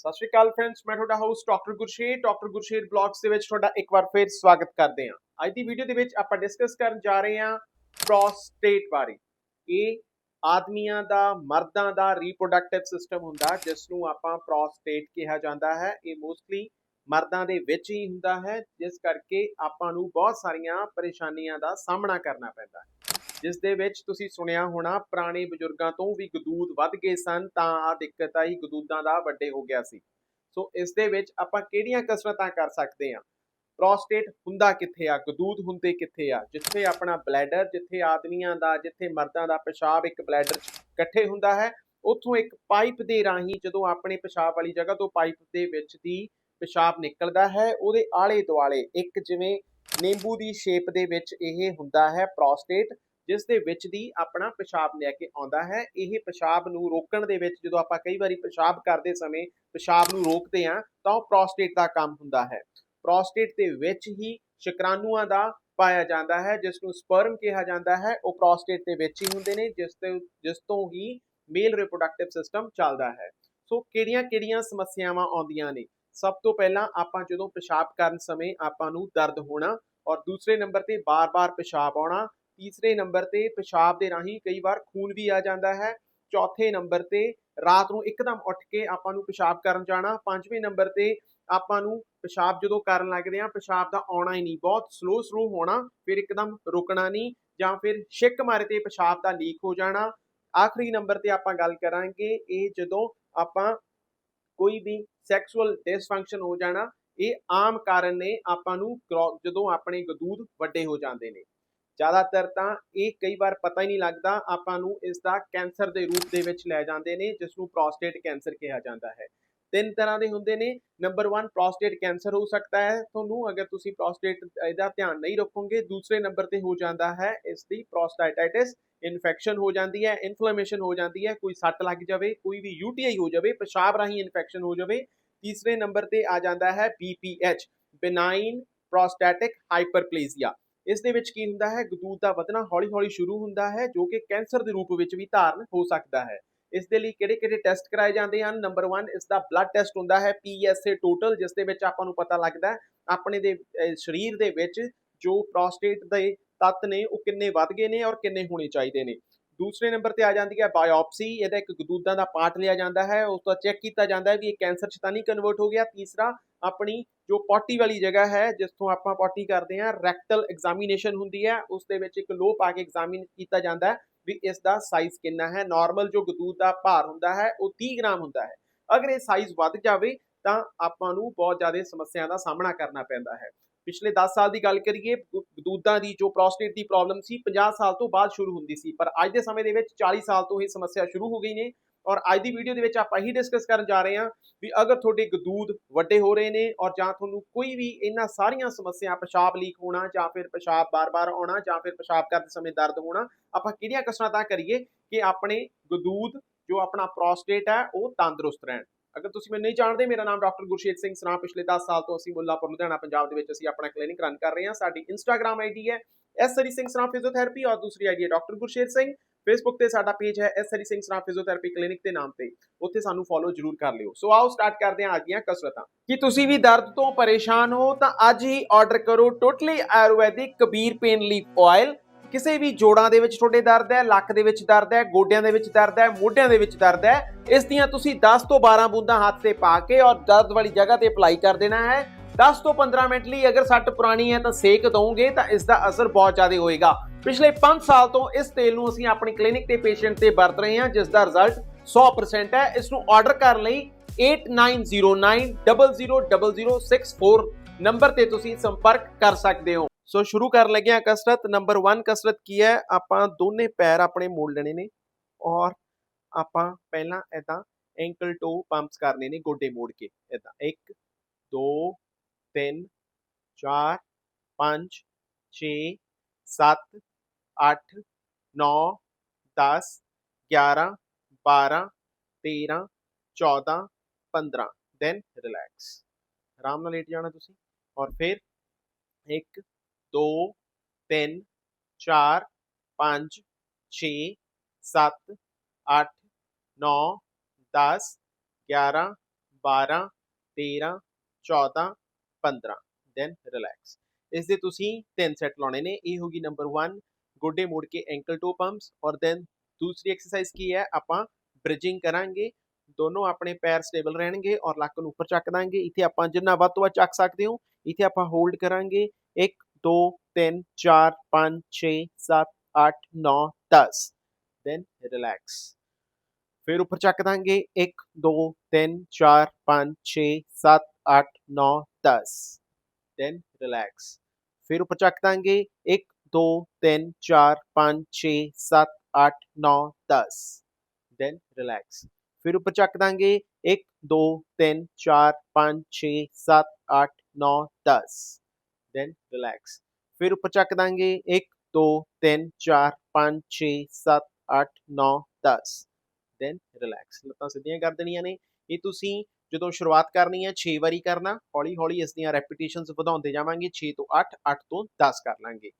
ਸਤਿ ਸ਼੍ਰੀ ਅਕਾਲ ਫਰੈਂਡਸ ਮੈਂ ਤੁਹਾਡਾ house doctor Gursher doctor Gursher blogs ਦੇ ਵਿੱਚ ਤੁਹਾਡਾ ਇੱਕ ਵਾਰ ਫਿਰ ਸਵਾਗਤ ਕਰਦੇ ਹਾਂ। ਅੱਜ ਦੀ ਵੀਡੀਓ ਦੇ ਵਿੱਚ ਆਪਾਂ ਡਿਸਕਸ ਕਰਨ ਜਾ ਰਹੇ ਹਾਂ ਪ੍ਰੋਸਟੇਟ ਬਾਰੇ। ਇਹ ਆਦਮੀਆਂ ਦਾ, ਮਰਦਾਂ ਦਾ ਰੀਪਰੋਡਕਟਿਵ ਸਿਸਟਮ ਹੁੰਦਾ ਜਿਸ ਨੂੰ ਆਪਾਂ ਪ੍ਰੋਸਟੇਟ ਕਿਹਾ ਜਾਂਦਾ ਹੈ। ਇਹ ਮੋਸਟਲੀ ਮਰਦਾਂ ਦੇ ਵਿੱਚ ਹੀ ਹੁੰਦਾ ਹੈ, ਜਿਸ ਕਰਕੇ ਆਪਾਂ ਨੂੰ ਬਹੁਤ ਸਾਰੀਆਂ ਪਰੇਸ਼ਾਨੀਆਂ ਦਾ ਸਾਹਮਣਾ ਕਰਨਾ ਪੈਂਦਾ ਹੈ। ਜਿਸ ਦੇ ਵਿੱਚ ਤੁਸੀਂ ਸੁਣਿਆ ਹੋਣਾ, ਪੁਰਾਣੇ ਬਜ਼ੁਰਗਾਂ ਤੋਂ ਵੀ ਗਦੂਦ ਵੱਧ ਗਏ ਸਨ, ਤਾਂ ਆ ਦਿੱਕਤ ਆਈ, ਗਦੂਦਾਂ ਦਾ ਵੱਡੇ ਹੋ ਗਿਆ ਸੀ। ਸੋ ਇਸ ਦੇ ਵਿੱਚ ਆਪਾਂ ਕਿਹੜੀਆਂ ਕਸਰਤਾਂ ਕਰ ਸਕਦੇ ਹਾਂ? ਪ੍ਰੋਸਟੇਟ ਹੁੰਦਾ ਕਿੱਥੇ ਆ? ਗਦੂਦ ਹੁੰਦੇ ਕਿੱਥੇ ਆ? ਜਿੱਥੇ ਆਪਣਾ ਬਲੈਡਰ ਜਿੱਥੇ ਆਦਮੀਆਂ ਦਾ, ਜਿੱਥੇ ਮਰਦਾਂ ਦਾ ਪਿਸ਼ਾਬ ਇੱਕ ਬਲੈਡਰ ਇਕੱਠੇ ਹੁੰਦਾ ਹੈ, ਉੱਥੋਂ ਇੱਕ ਪਾਈਪ ਦੇ ਰਾਹੀਂ ਜਦੋਂ ਆਪਣੇ ਪਿਸ਼ਾਬ ਵਾਲੀ ਜਗ੍ਹਾ ਤੋਂ ਪਾਈਪ ਦੇ ਵਿੱਚ ਦੀ ਪਿਸ਼ਾਬ ਨਿਕਲਦਾ ਹੈ, ਉਹਦੇ ਆਲੇ ਦੁਆਲੇ ਇੱਕ ਜਿਵੇਂ ਨਿੰਬੂ ਦੀ ਸ਼ੇਪ ਦੇ ਵਿੱਚ ਇਹ ਹੁੰਦਾ ਹੈ ਪ੍ਰੋਸਟੇਟ ਜਿਸ ਦੇ ਵਿੱਚ ਦੀ ਆਪਣਾ ਪਿਸ਼ਾਬ ਲੈ ਕੇ ਆਉਂਦਾ ਹੈ, ਇਹ ਪਿਸ਼ਾਬ ਨੂੰ ਰੋਕਣ ਦੇ ਵਿੱਚ ਜਦੋਂ ਆਪਾਂ ਕਈ ਵਾਰੀ ਪਿਸ਼ਾਬ ਕਰਦੇ ਸਮੇਂ ਪਿਸ਼ਾਬ ਨੂੰ ਰੋਕਦੇ ਹਾਂ, ਤਾਂ ਉਹ ਪ੍ਰੋਸਟੇਟ ਦਾ ਕੰਮ ਹੁੰਦਾ ਹੈ। ਪ੍ਰੋਸਟੇਟ ਦੇ ਵਿੱਚ ਹੀ ਸ਼ੁਕਰਾਣੂਆਂ ਦਾ ਪਾਇਆ ਜਾਂਦਾ ਹੈ, ਜਿਸ ਨੂੰ ਸਪਰਮ ਕਿਹਾ ਜਾਂਦਾ ਹੈ, ਉਹ ਪ੍ਰੋਸਟੇਟ ਦੇ ਵਿੱਚ ਹੀ ਹੁੰਦੇ ਨੇ, ਜਿਸ ਤੇ, ਜਿਸ ਤੋਂ ਹੀ ਮੇਲ ਰਿਪਰੋਡਕਟਿਵ ਸਿਸਟਮ ਚੱਲਦਾ ਹੈ। ਸੋ ਕਿਹੜੀਆਂ-ਕਿਹੜੀਆਂ ਸਮੱਸਿਆਵਾਂ ਆਉਂਦੀਆਂ ਨੇ? ਸਭ ਤੋਂ ਪਹਿਲਾਂ ਆਪਾਂ ਜਦੋਂ ਪਿਸ਼ਾਬ ਕਰਨ ਸਮੇਂ ਆਪਾਂ ਨੂੰ ਦਰਦ ਹੋਣਾ ਔਰ ਦੂਸਰੇ ਨੰਬਰ ਤੇ ਬਾਰ-ਬਾਰ ਪਿਸ਼ਾਬ ਆਉਣਾ ਤੀਸਰੇ ਨੰਬਰ ਤੇ ਪਿਸ਼ਾਬ ਦੇ ਰਾਹੀਂ ਕਈ ਵਾਰ ਖੂਨ ਵੀ ਆ ਜਾਂਦਾ ਹੈ। ਚੌਥੇ ਨੰਬਰ ਤੇ ਰਾਤ ਨੂੰ ਇੱਕਦਮ ਉੱਠ ਕੇ ਆਪਾਂ ਨੂੰ ਪਿਸ਼ਾਬ ਕਰਨ ਜਾਣਾ। ਪੰਜਵੇਂ ਨੰਬਰ ਤੇ ਆਪਾਂ ਨੂੰ ਪਿਸ਼ਾਬ ਜਦੋਂ ਕਰਨ ਲੱਗਦੇ ਆ ਪਿਸ਼ਾਬ ਦਾ ਆਉਣਾ ਹੀ ਨਹੀਂ। ਬਹੁਤ ਸਲੋ ਸਲੋ ਹੋਣਾ, ਫਿਰ ਇੱਕਦਮ ਰੁਕਣਾ ਨਹੀਂ ਜਾਂ ਫਿਰ ਛਿੱਕ ਮਾਰੇ ਤੇ ਪਿਸ਼ਾਬ ਦਾ ਲੀਕ ਹੋ ਜਾਣਾ। ਆਖਰੀ ਨੰਬਰ ਤੇ ਆਪਾਂ ਗੱਲ ਕਰਾਂਗੇ, ਇਹ ਜਦੋਂ ਆਪਾਂ ਕੋਈ ਵੀ ਸੈਕਸੁਅਲ ਡਿਸਫੰਕਸ਼ਨ ਹੋ ਜਾਣਾ, ਇਹ ਆਮ ਕਾਰਨ ਨੇ ਆਪਾਂ ਨੂੰ ਜਦੋਂ ਆਪਣੇ ਗਦੂਦ ਵੱਡੇ ਹੋ ਜਾਂਦੇ ਨੇ। ਜ਼ਿਆਦਾਤਰ ਤਾਂ ਇਹ ਕਈ ਵਾਰ ਪਤਾ ਹੀ ਨਹੀਂ ਲੱਗਦਾ, ਆਪਾਂ ਨੂੰ ਇਸ ਦਾ ਕੈਂਸਰ ਦੇ ਰੂਪ ਦੇ ਵਿੱਚ ਲੈ ਜਾਂਦੇ ਨੇ ਜਿਸ ਨੂੰ ਪ੍ਰੋਸਟੇਟ ਕੈਂਸਰ ਕਿਹਾ ਜਾਂਦਾ ਹੈ। ਤਿੰਨ ਤਰ੍ਹਾਂ ਦੇ ਹੁੰਦੇ ਨੇ। ਨੰਬਰ 1 ਪ੍ਰੋਸਟੇਟ ਕੈਂਸਰ ਹੋ ਸਕਦਾ ਹੈ ਤੁਹਾਨੂੰ, ਅਗਰ ਤੁਸੀਂ ਪ੍ਰੋਸਟੇਟ ਇਹਦਾ ਧਿਆਨ ਨਹੀਂ ਰੱਖੋਗੇ, ਦੂਸਰੇ ਨੰਬਰ ਤੇ ਹੋ ਜਾਂਦਾ ਹੈ ਇਸ ਦੀ ਪ੍ਰੋਸਟਾਈਟਾਈਟਿਸ ਇਨਫੈਕਸ਼ਨ ਹੋ ਜਾਂਦੀ ਹੈ ਇਨਫਲੇਮੇਸ਼ਨ ਹੋ ਜਾਂਦੀ ਹੈ, ਕੋਈ ਸੱਟ ਲੱਗ ਜਾਵੇ, ਕੋਈ ਵੀ ਯੂਟੀਆਈ ਹੋ ਜਾਵੇ, ਪਿਸ਼ਾਬ ਰਾਹੀਂ ਇਨਫੈਕਸ਼ਨ ਹੋ ਜਾਵੇ, ਤੀਸਰੇ ਨੰਬਰ ਤੇ ਆ ਜਾਂਦਾ ਹੈ BPH ਬਿਨਾਈਨ ਪ੍ਰੋਸਟੈਟਿਕ ਹਾਈਪਰਪਲੇਜ਼ੀਆ ਇਸ ਦੇ ਵਿੱਚ ਕੀ ਹੁੰਦਾ ਹੈ? ਗਦੂਦ ਦਾ ਵਧਣਾ ਹੌਲੀ-ਹੌਲੀ ਸ਼ੁਰੂ ਹੁੰਦਾ ਹੈ, ਜੋ ਕਿ ਕੈਂਸਰ ਦੇ ਰੂਪ ਵਿੱਚ ਵੀ ਧਾਰਨ ਹੋ ਸਕਦਾ ਹੈ। ਇਸ ਦੇ ਲਈ ਕਿਹੜੇ-ਕਿਹੜੇ ਟੈਸਟ ਕਰਾਏ ਜਾਂਦੇ ਹਨ? ਨੰਬਰ 1 ਇਸ ਦਾ ਬਲੱਡ ਟੈਸਟ ਹੁੰਦਾ ਹੈ PSA ਟੋਟਲ ਜਿਸ ਦੇ ਵਿੱਚ ਆਪਾਂ ਨੂੰ ਪਤਾ ਲੱਗਦਾ ਆਪਣੇ ਦੇ ਸਰੀਰ ਦੇ ਵਿੱਚ ਜੋ ਪ੍ਰੋਸਟੇਟ ਦੇ ਤੱਤ ਨੇ, ਉਹ ਕਿੰਨੇ ਵੱਧ ਗਏ ਨੇ ਔਰ ਕਿੰਨੇ ਹੋਣੇ ਚਾਹੀਦੇ ਨੇ। ਦੂਸਰੇ ਨੰਬਰ ਤੇ ਆ ਜਾਂਦੀ ਹੈ ਬਾਇਓਪਸੀ ਇਹਦਾ ਇੱਕ ਗਦੂਦਾਂ ਦਾ ਪਾਰਟ ਲਿਆ ਜਾਂਦਾ ਹੈ, ਉਸ ਤੋਂ ਚੈੱਕ ਕੀਤਾ ਜਾਂਦਾ ਹੈ ਵੀ ਇਹ ਕੈਂਸਰ ਚ ਤਾਂ ਨਹੀਂ ਕਨਵਰਟ ਹੋ ਗਿਆ। ਤੀਸਰਾ, ਆਪਣੀ ਜੋ ਪੋਟੀ ਵਾਲੀ ਜਗ੍ਹਾ ਹੈ ਜਿਸ ਤੋਂ ਆਪਾਂ ਪੋਟੀ ਕਰਦੇ ਹਾਂ ਰੈਕਟਲ ਐਗਜ਼ਾਮੀਨੇਸ਼ਨ ਹੁੰਦੀ ਹੈ ਉਸ ਦੇ ਵਿੱਚ ਇੱਕ ਲੋ ਪਾ ਕੇ ਐਗਜ਼ਾਮਿਨ ਕੀਤਾ ਜਾਂਦਾ ਹੈ ਵੀ ਇਸ ਦਾ ਸਾਈਜ਼ ਕਿੰਨਾ ਹੈ। ਨਾਰਮਲ ਜੋ ਗਦੂਦ ਦਾ ਭਾਰ ਹੁੰਦਾ ਹੈ, ਉਹ 30 ਗ੍ਰਾਮ ਹੁੰਦਾ ਹੈ। ਅਗਰ ਇਹ ਸਾਈਜ਼ ਵੱਧ ਜਾਵੇ, ਤਾਂ ਆਪਾਂ ਨੂੰ ਬਹੁਤ ਜ਼ਿਆਦਾ ਸਮੱਸਿਆ ਦਾ ਸਾਹਮਣਾ ਕਰਨਾ ਪੈਂਦਾ ਹੈ। ਪਿਛਲੇ 10 ਸਾਲ ਦੀ ਗੱਲ ਕਰੀਏ ਗਦੂਦਾਂ ਦੀ ਜੋ ਪ੍ਰੋਸਟੇਟ ਦੀ ਪ੍ਰੋਬਲਮ ਸੀ 50 ਸਾਲ ਤੋਂ ਬਾਅਦ ਸ਼ੁਰੂ ਹੁੰਦੀ ਸੀ, ਪਰ ਅੱਜ ਦੇ ਸਮੇਂ ਦੇ ਵਿੱਚ 40 ਸਾਲ ਤੋਂ ਇਹ ਸਮੱਸਿਆ ਸ਼ੁਰੂ ਹੋ ਗਈ ਨੇ। ਔਰ ਅੱਜ ਦੀ ਵੀਡੀਓ ਦੇ ਵਿੱਚ ਆਪਾਂ ਇਹੀ ਡਿਸਕਸ ਕਰਨ ਜਾ ਰਹੇ ਹਾਂ ਵੀ ਅਗਰ ਤੁਹਾਡੇ ਗਦੂਦ ਵੱਡੇ ਹੋ ਰਹੇ ਨੇ ਔਰ ਜਾਂ ਤੁਹਾਨੂੰ ਕੋਈ ਵੀ ਇਹਨਾਂ ਸਾਰੀਆਂ ਸਮੱਸਿਆ, ਪਿਸ਼ਾਬ ਲੀਕ ਹੋਣਾ ਜਾਂ ਫਿਰ ਪਿਸ਼ਾਬ ਬਾਰ-ਬਾਰ ਆਉਣਾ ਜਾਂ ਫਿਰ ਪਿਸ਼ਾਬ ਕਰਦੇ ਸਮੇਂ ਦਰਦ ਹੋਣਾ, ਆਪਾਂ ਕਿਹੜੀਆਂ ਕਸਰਾਂ ਤਾਂ ਕਰੀਏ ਕਿ ਆਪਣੇ ਗਦੂਦ ਜੋ ਆਪਣਾ ਪ੍ਰੋਸਟੇਟ ਹੈ, ਉਹ ਤੰਦਰੁਸਤ ਰਹਿਣ। ਅਗਰ ਤੁਸੀਂ ਮੈਨੂੰ ਨਹੀਂ ਜਾਣਦੇ, ਮੇਰਾ ਨਾਮ ਡਾਕਟਰ ਗੁਰਸ਼ੇਤ ਸਿੰਘ ਸਰਾ ਪਿਛਲੇ 10 ਸਾਲ ਤੋਂ ਅਸੀਂ ਮੁੱਲਾਪੁਰ, ਲੁਧਿਆਣਾ, ਪੰਜਾਬ ਦੇ ਵਿੱਚ ਅਸੀਂ ਆਪਣਾ ਕਲੀਨਿਕ ਰਨ ਕਰ ਰਹੇ ਹਾਂ। ਸਾਡੀ ਇੰਸਟਾਗ੍ਰam ਆਈਡੀ ਹੈ ਐਸ ਸਰੀ ਸਿੰਘ ਸਰਾ ਫਿਜ਼ੀਓਥੈਰੇਪੀ ਔਰ ਦੂਸਰੀ ਆਈਡੀ ਹੈ ਡਾਕਟਰ ਗੁਰਸ਼ੇਤ ਸਿੰਘ। ਫੇਸਬੁੱਕ ਤੇ ਸਾਡਾ ਪੇਜ ਹੈ S Sri Singh Sara physiotherapy clinic ਦੇ ਨਾਮ ਤੇ। ਉੱਥੇ ਸਾਨੂੰ ਫੋਲੋ ਜਰੂਰ ਕਰ ਲਿਓ। ਸੋ ਆਓ ਸਟਾਰਟ ਕਰਦੇ ਹਾਂ ਅੱਜ ਦੀਆਂ ਕਸਰਤਾਂ। ਕੀ ਤੁਸੀਂ ਵੀ ਦਰਦ ਤੋਂ ਪਰੇਸ਼ਾਨ ਹੋ, ਤਾਂ ਅੱਜ ਹੀ ਆਰਡਰ ਕਰੋ totally Ayurvedic Kabir pain leaf oil ਕਿਸੇ ਵੀ ਜੋੜਾਂ ਦੇ ਵਿੱਚ ਤੁਹਾਡੇ ਦਰਦ ਹੈ, ਲੱਕ ਦੇ ਵਿੱਚ ਦਰਦ ਹੈ, ਗੋਡਿਆਂ ਦੇ ਵਿੱਚ ਦਰਦ ਹੈ, ਮੋਢਿਆਂ ਦੇ ਵਿੱਚ ਦਰਦ ਹੈ, ਇਸ ਦੀਆਂ ਤੁਸੀਂ 10 ਤੋਂ 12 ਬੂੰਦਾਂ ਹੱਥ ਤੇ ਪਾ ਕੇ ਔਰ ਦਰਦ ਵਾਲੀ ਜਗ੍ਹਾ ਤੇ ਅਪਲਾਈ ਕਰ ਦੇਣਾ ਹੈ। 10 ਤੋਂ 15 ਮਿੰਟ ਲਈ ਅਗਰ ਸੱਟ ਪੁਰਾਣੀ ਹੈ ਤਾਂ ਸੇਕ ਦਵੋਗੇ ਤਾਂ ਇਸ ਦਾ ਅਸਰ ਬਹੁਤ ਜ਼ਿਆਦਾ ਹੋਏਗਾ। ਪਿਛਲੇ 5 ਸਾਲ ਤੋਂ ਇਸ ਤੇਲ ਨੂੰ ਅਸੀਂ ਆਪਣੀ ਕਲੀਨਿਕ ਤੇ ਪੇਸ਼ੈਂਟ ਤੇ ਵਰਤ ਰਹੇ ਹਾਂ, ਜਿਸ ਦਾ ਰਿਜ਼ਲਟ 100% ਹੈ। ਇਸ ਨੂੰ ਆਰਡਰ ਕਰਨ ਲਈ 8909000064 ਨੰਬਰ ਤੇ ਤੁਸੀਂ ਸੰਪਰਕ ਕਰ ਸਕਦੇ ਹੋ। ਸੋ ਸ਼ੁਰੂ ਕਰਨ ਲੱਗੇ ਹਾਂ ਕਸਰਤ। ਨੰਬਰ 1 ਕਸਰਤ ਕੀ ਹੈ? ਆਪਾਂ ਦੋਨੇ ਪੈਰ ਆਪਣੇ ਮੋੜ ਲੈਣੇ ਨੇ ਔਰ ਆਪਾਂ ਪਹਿਲਾਂ ਇਦਾਂ ਐਂਕਲ ਟੋ ਪੰਪਸ ਕਰਨੇ ਨੇ ਗੋਡੇ ਮੋੜ ਕੇ। ਇਦਾਂ 1 2 3 4 5 6 7 8 9 10 11 12 13 14 15 ਦੈਨ ਰਿਲੈਕਸ ਆਰਾਮ ਨਾਲ ਲੇਟ ਜਾਣਾ ਤੁਸੀਂ ਔਰ ਫਿਰ 1 2 3 4 5 6 7 8 9 10 11 12 13 14 15 ਦੈਨ ਰਿਲੈਕਸ ਇਸ ਦੇ ਤੁਸੀਂ ਤਿੰਨ ਸੈੱਟ ਲਾਉਣੇ ਨੇ ਇਹ ਹੋਗੀ ਨੰਬਰ 1 ਗੋਡੇ ਮੋੜ ਕੇ ਐਂਕਲ ਟੋ ਪੰਪਸ ਔਰ ਦੈਨ ਦੂਸਰੀ ਐਕਸਰਸਾਈਜ਼ ਕੀ ਹੈ ਆਪਾਂ ਬ੍ਰਿਜਿੰਗ ਕਰਾਂਗੇ ਦੋਨੋਂ ਆਪਣੇ ਪੈਰ ਸਟੇਬਲ ਰਹਿਣਗੇ ਔਰ ਲੱਕ ਨੂੰ ਉੱਪਰ ਚੱਕ ਦਾਂਗੇ ਇੱਥੇ ਆਪਾਂ ਜਿੰਨਾ ਵੱਧ ਤੋਂ ਵੱਧ ਚੱਕ ਸਕਦੇ ਹੋ ਇੱਥੇ ਆਪਾਂ ਹੋਲਡ ਕਰਾਂਗੇ 1 2 3 4 5 6 7 8 9 10 ਦੈਨ ਰਿਲੈਕਸ ਫਿਰ ਉੱਪਰ ਚੱਕ ਦਾਂਗੇ 1 2 3 4 5 6 7 8 9 10 ਦੈਨ ਰਿਲੈਕਸ ਫਿਰ ਉੱਪਰ ਚੱਕ ਦਾਂਗੇ 1 2 3 4 5 6 7 8 9 10 ਦੈਨ ਰਿਲੈਕਸ ਫਿਰ ਉੱਪਰ ਚੱਕ ਦਾਂਗੇ 1 2 3 4 5 6 7 8 9 10 ਦੈਨ ਰਿਲੈਕਸ ਫਿਰ ਉੱਪਰ ਚੱਕ ਦਾਂਗੇ 1 2 3 4 5 6 7 8 9 10 ਦੈਨ ਰਿਲੈਕਸ ਲੱਤਾਂ ਸਿੱਧੀਆਂ ਕਰ ਦੇਣੀਆਂ ਨੇ ਇਹ ਤੁਸੀਂ ਜਦੋਂ ਸ਼ੁਰੂਆਤ ਕਰਨੀ ਹੈ 6 ਵਾਰੀ ਕਰਨਾ ਹੌਲੀ ਹੌਲੀ ਇਸ ਦੀਆਂ ਰੈਪੀਟੀਸ਼ਨਸ ਵਧਾਉਂਦੇ ਜਾਵਾਂਗੇ 6 ਤੋਂ 8 8 ਤੋਂ 10 ਕਰ ਲਾਂਗੇ।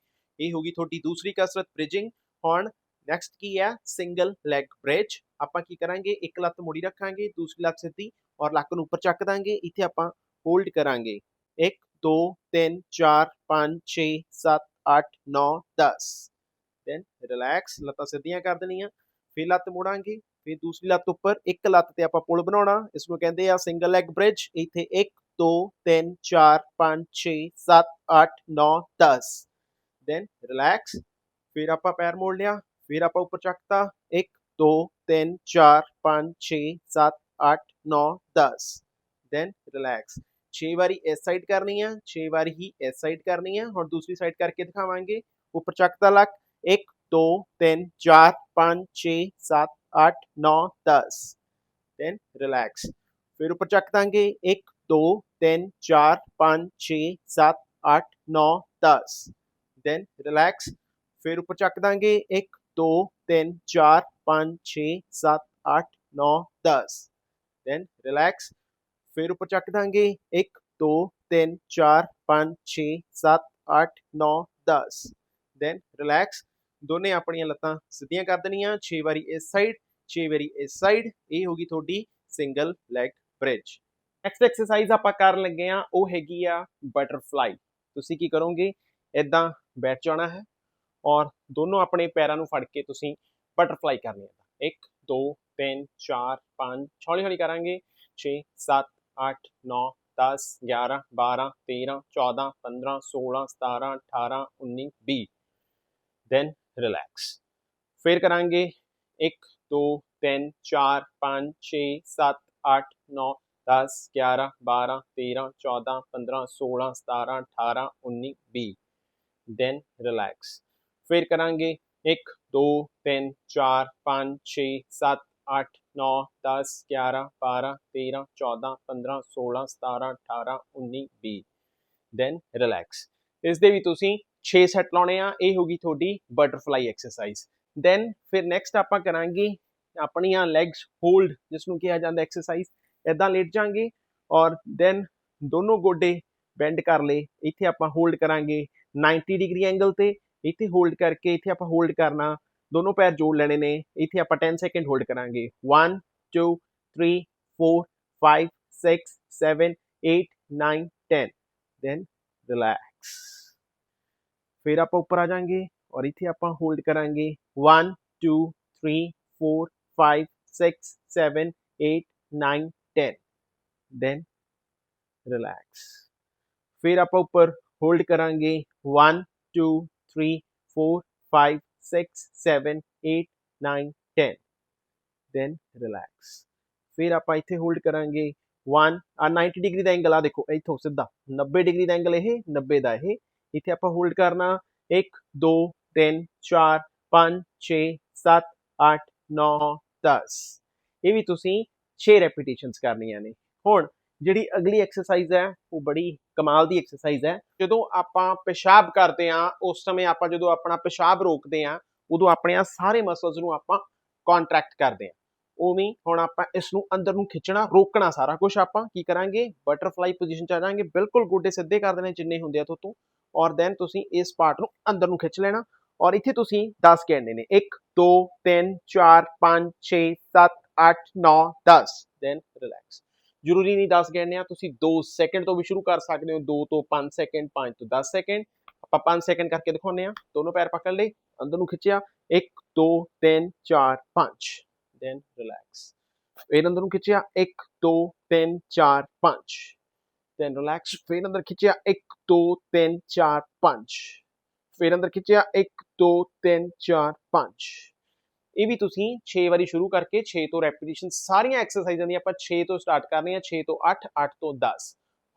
ਇਹ ਹੋਗੀ ਤੁਹਾਡੀ ਦੂਸਰੀ ਕਸਰਤ ਬ੍ਰਿਜਿੰਗ ਹੁਣ ਨੈਕਸਟ ਕੀ ਹੈ? ਸਿੰਗਲ ਲੈਗ ਬ੍ਰਿਜ ਆਪਾਂ ਕੀ ਕਰਾਂਗੇ? ਇੱਕ ਲੱਤ ਮੁੜੀ ਰੱਖਾਂਗੇ, ਦੂਸਰੀ ਲੱਤ ਸਿੱਧੀ ਔਰ ਲੱਕ ਨੂੰ ਉੱਪਰ ਚੱਕ ਦਾਂਗੇ। ਇੱਥੇ ਆਪਾਂ ਹੋਲਡ ਕਰਾਂਗੇ। 1 2 3 4 5 6 7 8 9 10 ਦੈਨ ਰਿਲੈਕਸ ਲੱਤਾਂ ਸਿੱਧੀਆਂ ਕਰ ਦੇਣੀਆਂ। ਫਿਰ ਲੱਤ ਮੋੜਾਂਗੇ। ਫਿਰ ਦੂਸਰੀ ਲੱਤ ਉੱਪਰ ਇੱਕ ਲੱਤ ਤੇ ਆਪਾਂ ਪੁਲ ਬਣਾਉਣਾ ਇਸ ਨੂੰ ਕਹਿੰਦੇ ਆ ਸਿੰਗਲ ਲੈਗ ਬ੍ਰਿਜ ਇੱਥੇ 1 2 3 4 5 6 7 8 9 10 ਦੈਨ ਰਿਲੈਕਸ ਫਿਰ ਆਪਾਂ ਪੈਰ ਮੋੜ ਲਿਆ ਫਿਰ ਆਪਾਂ ਉੱਪਰ ਚੱਕਤਾ 1 2 3 4 5 6 7 8 9 10 ਦੈਨ ਰਿਲੈਕਸ 6 ਵਾਰੀ ਇਸ ਸਾਈਡ ਕਰਨੀ ਆ 6 ਵਾਰੀ ਹੀ ਇਸ ਸਾਈਡ ਕਰਨੀ ਆ ਹੁਣ ਦੂਸਰੀ ਸਾਈਡ ਕਰਕੇ ਦਿਖਾਵਾਂਗੇ ਉੱਪਰ ਚੱਕਤਾ ਲੱਕ 1 2 3 4 5 6 7 8 9 10 ਦੈਨ ਰਿਲੈਕਸ ਫਿਰ ਉੱਪਰ ਚੱਕ ਦਾਂਗੇ 1 2 3 4 5 6 7 8 9 10 ਦੈਨ ਰਿਲੈਕਸ ਫਿਰ ਉੱਪਰ ਚੱਕ ਦਾਂਗੇ 1 2 3 4 5 6 7 8 9 10 ਦੈਨ ਰਿਲੈਕਸ ਫਿਰ ਉੱਪਰ ਚੱਕ ਦਾਂਗੇ 1 2 3 4 5 6 7 8 9 10 ਦੈਨ ਰਿਲੈਕਸ ਦੋਨੇ ਆਪਣੀਆਂ ਲੱਤਾਂ ਸਿੱਧੀਆਂ ਕਰ ਦੇਣੀਆਂ 6 ਵਾਰੀ ਇਸ ਸਾਈਡ 6 ਵਾਰੀ ਇਸ ਸਾਈਡ ਇਹ ਹੋਗੀ ਤੁਹਾਡੀ single leg bridge next exercise ਆਪਾਂ ਕਰਨ ਲੱਗੇ ਆ ਉਹ ਹੈਗੀ ਆ ਬਟਰਫਲਾਈ ਤੁਸੀਂ ਕੀ ਕਰੋਗੇ? ਇਦਾਂ ਬੈਠ ਜਾਣਾ ਹੈ ਔਰ ਦੋਨੋਂ ਆਪਣੇ ਪੈਰਾਂ ਨੂੰ ਫੜ ਕੇ ਤੁਸੀਂ ਬਟਰਫਲਾਈ ਕਰਨੀ ਹੈ। 1 2 3 4 5 ਹੌਲੀ ਹੌਲੀ ਕਰਾਂਗੇ। 6 7 8 9 10 11 12 13 14 15 16 17 18 19 20 ਦੈਨ ਰਿਲੈਕਸ ਫਿਰ ਕਰਾਂਗੇ 1 2 3 4 5 6 7 8 9 10 11 12 13 14 15 16 17 18 19 20 ਦੈਨ ਰਿਲੈਕਸ ਫਿਰ ਕਰਾਂਗੇ 1 2 3 4 5 6 7 8 9 10 11 12 13 14 15 16 17 18 19 20 ਦੈਨ ਰਿਲੈਕਸ ਇਸ ਦੇ ਵੀ ਤੁਸੀਂ 6 ਸੈੱਟ ਲਾਉਣੇ ਆ ਇਹ ਹੋਗੀ ਤੁਹਾਡੀ ਬਟਰਫਲਾਈ ਐਕਸਰਸਾਈਜ਼ ਦੈਨ ਫਿਰ ਨੈਕਸਟ ਆਪਾਂ ਕਰਾਂਗੇ ਆਪਣੀਆਂ ਲੈਗਸ ਹੋਲਡ ਜਿਸ ਨੂੰ ਕਿਹਾ ਜਾਂਦਾ ਐਕਸਰਸਾਈਜ਼ ਇਦਾਂ ਲੇਟ ਜਾਾਂਗੇ ਔਰ ਦੈਨ ਦੋਨੋਂ ਗੋਡੇ ਬੈਂਡ ਕਰ ਲਏ ਇੱਥੇ ਆਪਾਂ ਹੋਲਡ ਕਰਾਂਗੇ 90 ਡਿਗਰੀ ਐਂਗਲ ਤੇ ਇੱਥੇ ਹੋਲਡ ਕਰਕੇ ਇੱਥੇ ਆਪਾਂ ਹੋਲਡ ਕਰਨਾ ਦੋਨੋਂ ਪੈਰ ਜੋੜ ਲੈਣੇ ਨੇ ਇੱਥੇ ਆਪਾਂ 10 ਸੈਕਿੰਡ ਹੋਲਡ ਕਰਾਂਗੇ 1 2 3 4 5 6 7 8 9 10 ਦੈਨ ਰਿਲੈਕਸ ਫਿਰ ਆਪਾਂ ਉੱਪਰ ਆ ਜਾਾਂਗੇ ਔਰ ਇੱਥੇ ਆਪਾਂ ਹੋਲਡ ਕਰਾਂਗੇ 1 2 3 4 5 6 7 8 9 10 ਦੈਨ ਰਿਲੈਕਸ ਫਿਰ ਆਪਾਂ ਉੱਪਰ ਹੋਲਡ ਕਰਾਂਗੇ 1 2 3 4 5 6 7 8 9 10 ਦੈਨ ਰਿਲੈਕਸ ਫਿਰ ਆਪਾਂ ਇੱਥੇ ਹੋਲਡ ਕਰਾਂਗੇ 1 ਆ 90 ਡਿਗਰੀ ਦਾ ਐਂਗਲ ਆ ਦੇਖੋ ਇੱਥੋਂ ਸਿੱਧਾ 90 ਡਿਗਰੀ ਦਾ ਐਂਗਲ ਇਹ 90 ਦਾ ਇਹ ਇੱਥੇ ਆਪਾਂ ਹੋਲਡ ਕਰਨਾ। 1 2 3 4 5 6 7 8 9 10 ਇਹ ਵੀ ਤੁਸੀਂ 6 ਰੈਪੀਟੀਸ਼ਨਸ ਕਰਨੀਆਂ ਨੇ। ਹੁਣ ਜਿਹੜੀ ਅਗਲੀ ਐਕਸਰਸਾਈਜ਼ ਹੈ, ਉਹ ਬੜੀ ਕਮਾਲ ਦੀ ਐਕਸਰਸਾਈਜ਼ ਹੈ। ਜਦੋਂ ਆਪਾਂ ਪਿਸ਼ਾਬ ਕਰਦੇ ਆ ਉਸ ਸਮੇਂ ਆਪਾਂ ਜਦੋਂ ਆਪਣਾ ਪਿਸ਼ਾਬ ਰੋਕਦੇ ਆ ਉਦੋਂ ਆਪਣੇ ਆ ਸਾਰੇ ਮਸਲਸ ਨੂੰ ਆਪਾਂ ਕੰਟਰੈਕਟ ਕਰਦੇ ਆ ਉਵੇਂ ਹੁਣ ਆਪਾਂ ਇਸ ਨੂੰ ਅੰਦਰ ਨੂੰ ਖਿੱਚਣਾ, ਰੋਕਣਾ ਸਾਰਾ ਕੁਝ ਆਪਾਂ, ਕੀ ਕਰਾਂਗੇ? ਬਟਰਫਲਾਈ ਪੋਜੀਸ਼ਨ ਚ ਆ ਜਾਾਂਗੇ। ਬਿਲਕੁਲ ਗੋਡੇ ਸਿੱਧੇ ਕਰ ਦੇਣੇ ਜਿੰਨੇ ਹੁੰਦੇ ਆ ਤੋਂ। ਔਰ ਦੈਨ ਤੁਸੀਂ ਇਸ ਪਾਰਟ ਨੂੰ ਅੰਦਰ ਨੂੰ ਖਿੱਚ ਲੈਣਾ ਔਰ ਇੱਥੇ ਤੁਸੀਂ 10 ਕਹਿਣੇ ਨੇ। 1 2 3 4 5 6 7 8 9 10 ਦੈਨ ਰਿਲੈਕਸ ਜ਼ਰੂਰੀ ਨਹੀਂ 10 ਗਿਣਨੇ ਆ, ਤੁਸੀਂ 2 ਸੈਕਿੰਡ ਤੋਂ ਵੀ ਸ਼ੁਰੂ ਕਰ ਸਕਦੇ ਹੋ। 2 ਤੋਂ 5 ਸੈਕਿੰਡ 5 ਤੋਂ 10 ਸੈਕਿੰਡ ਆਪਾਂ 5 ਸੈਕਿੰਡ ਕਰਕੇ ਦਿਖਾਉਂਦੇ ਆ ਦੋਨੋਂ ਪੈਰ ਪਕੜ ਲਏ, ਅੰਦਰ ਨੂੰ ਖਿੱਚਿਆ। 1 2 3 4 5 ਦੈਨ ਰਿਲੈਕਸ ਫਿਰ ਅੰਦਰ ਨੂੰ ਖਿੱਚਿਆ। 1 2 3 4 5 ਦੈਨ ਰਿਲੈਕਸ ਫਿਰ ਅੰਦਰ ਖਿੱਚਿਆ 1 2 3 4 5 ਫਿਰ ਅੰਦਰ ਖਿੱਚਿਆ 1 2 3 4 5 ਇਹ ਵੀ ਤੁਸੀਂ 6 ਵਾਰੀ ਸ਼ੁਰੂ ਕਰਕੇ 6 ਤੋਂ ਰੈਪੀਟੀਸ਼ਨ ਸਾਰੀਆਂ ਐਕਸਰਸਾਈਜ਼ਾਂ ਦੀਆਂ ਆਪਾਂ 6 ਤੋਂ ਸਟਾਰਟ ਕਰਨੀਆਂ 6 ਤੋਂ 8 8 ਤੋਂ 10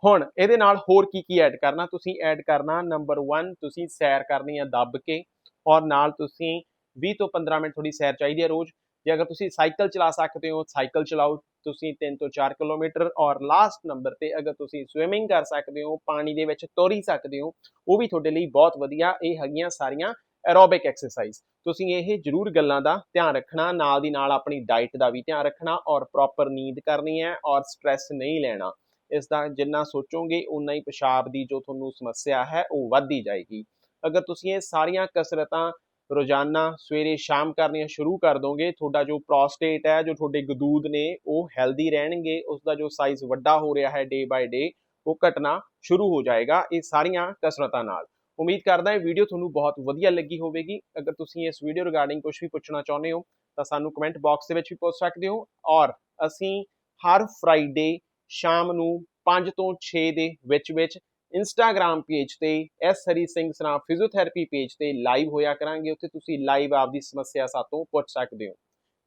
ਹੁਣ ਇਹਦੇ ਨਾਲ ਹੋਰ ਕੀ ਕੀ ਐਡ ਕਰਨਾ? ਤੁਸੀਂ ਐਡ ਕਰਨਾ ਨੰਬਰ 1 ਤੁਸੀਂ ਸੈਰ ਕਰਨੀ ਆ ਦੱਬ ਕੇ। ਔਰ ਨਾਲ ਤੁਸੀਂ 20 ਤੋਂ 15 ਮਿੰਟ ਥੋੜੀ ਸੈਰ ਚਾਹੀਦੀ ਹੈ ਰੋਜ਼। ਜੇ ਅਗਰ ਤੁਸੀਂ ਸਾਈਕਲ ਚਲਾ ਸਕਦੇ ਹੋ, ਸਾਈਕਲ ਚਲਾਓ, ਤੁਸੀਂ 3 ਤੋਂ 4 ਕਿਲੋਮੀਟਰ ਔਰ ਲਾਸਟ ਨੰਬਰ ਤੇ ਅਗਰ ਤੁਸੀਂ ਸਵਿਮਿੰਗ ਕਰ ਸਕਦੇ ਹੋ, ਪਾਣੀ ਦੇ ਵਿੱਚ ਤੋਰੀ ਸਕਦੇ ਹੋ, ਉਹ ਵੀ ਤੁਹਾਡੇ ਲਈ ਬਹੁਤ ਵਧੀਆ, ਇਹ ਹੈਗੀਆਂ ਸਾਰੀਆਂ ਐਰੋਬਿਕ ਐਕਸਰਸਾਈਜ਼ ਤੁਸੀਂ ਇਹ ਜ਼ਰੂਰ ਗੱਲਾਂ ਦਾ ਧਿਆਨ ਰੱਖਣਾ, ਨਾਲ ਦੀ ਨਾਲ ਆਪਣੀ ਡਾਈਟ ਦਾ ਵੀ ਧਿਆਨ ਰੱਖਣਾ ਔਰ ਪ੍ਰੋਪਰ ਨੀਂਦ ਕਰਨੀ ਹੈ ਔਰ ਸਟ੍ਰੈਸ ਨਹੀਂ ਲੈਣਾ। ਇਸ ਦਾ ਜਿੰਨਾ ਸੋਚੋਗੇ ਉਨਾ ਹੀ ਪਿਸ਼ਾਬ ਦੀ ਜੋ ਤੁਹਾਨੂੰ ਸਮੱਸਿਆ ਹੈ, ਉਹ ਵੱਧਦੀ ਜਾਏਗੀ। ਅਗਰ ਤੁਸੀਂ ਇਹ ਸਾਰੀਆਂ ਕਸਰਤਾਂ ਰੋਜ਼ਾਨਾ ਸਵੇਰੇ ਸ਼ਾਮ ਕਰਨੀਆਂ ਸ਼ੁਰੂ ਕਰ ਦੋਗੇ, ਤੁਹਾਡਾ ਜੋ ਪ੍ਰੋਸਟੇਟ ਹੈ, ਜੋ ਤੁਹਾਡੇ ਗਦੂਦ ਨੇ, ਉਹ ਹੈਲਦੀ ਰਹਿਣਗੇ ਉਸ ਦਾ ਜੋ ਸਾਈਜ਼ ਵੱਡਾ ਹੋ ਰਿਹਾ ਹੈ ਡੇ ਬਾਏ ਡੇ ਉਹ ਘਟਣਾ ਸ਼ੁਰੂ ਹੋ ਜਾਏਗਾ, ਇਹ ਸਾਰੀਆਂ ਕਸਰਤਾਂ ਨਾਲ। ਉਮੀਦ ਕਰਦਾ ਹਾਂ ਵੀਡੀਓ ਤੁਹਾਨੂੰ ਬਹੁਤ ਵਧੀਆ ਲੱਗੀ ਹੋਵੇਗੀ। ਅਗਰ ਤੁਸੀਂ ਇਸ ਵੀਡੀਓ ਰਿਗਾਰਡਿੰਗ ਕੁਝ ਵੀ ਪੁੱਛਣਾ ਚਾਹੁੰਦੇ ਹੋ, ਤਾਂ ਸਾਨੂੰ ਕਮੈਂਟ ਬਾਕਸ ਦੇ ਵਿੱਚ ਵੀ ਪੁੱਛ ਸਕਦੇ ਹੋ। ਔਰ ਅਸੀਂ ਹਰ ਫਰਾਈਡੇ ਸ਼ਾਮ ਨੂੰ 5 ਤੋਂ 6 ਦੇ ਵਿੱਚ ਵਿੱਚ ਇੰਸਟਾਗ੍ਰam ਪੇਜ ਤੇ S Hari Singh Sara physiotherapy page ਤੇ ਲਾਈਵ ਹੋਇਆ ਕਰਾਂਗੇ। ਉੱਥੇ ਤੁਸੀਂ ਲਾਈਵ ਆਪਦੀ ਸਮੱਸਿਆ ਸਾਤੋਂ ਪੁੱਛ ਸਕਦੇ ਹੋ।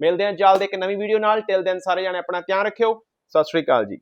ਮਿਲਦੇ ਹਾਂ ਜਲਦ ਇੱਕ ਨਵੀਂ ਵੀਡੀਓ ਨਾਲ। ਟਿਲ ਦੈਨ ਸਾਰੇ ਜਾਣੇ ਆਪਣਾ ਧਿਆਨ ਰੱਖਿਓ। ਸਤਿ ਸ਼੍ਰੀ ਅਕਾਲ ਜੀ।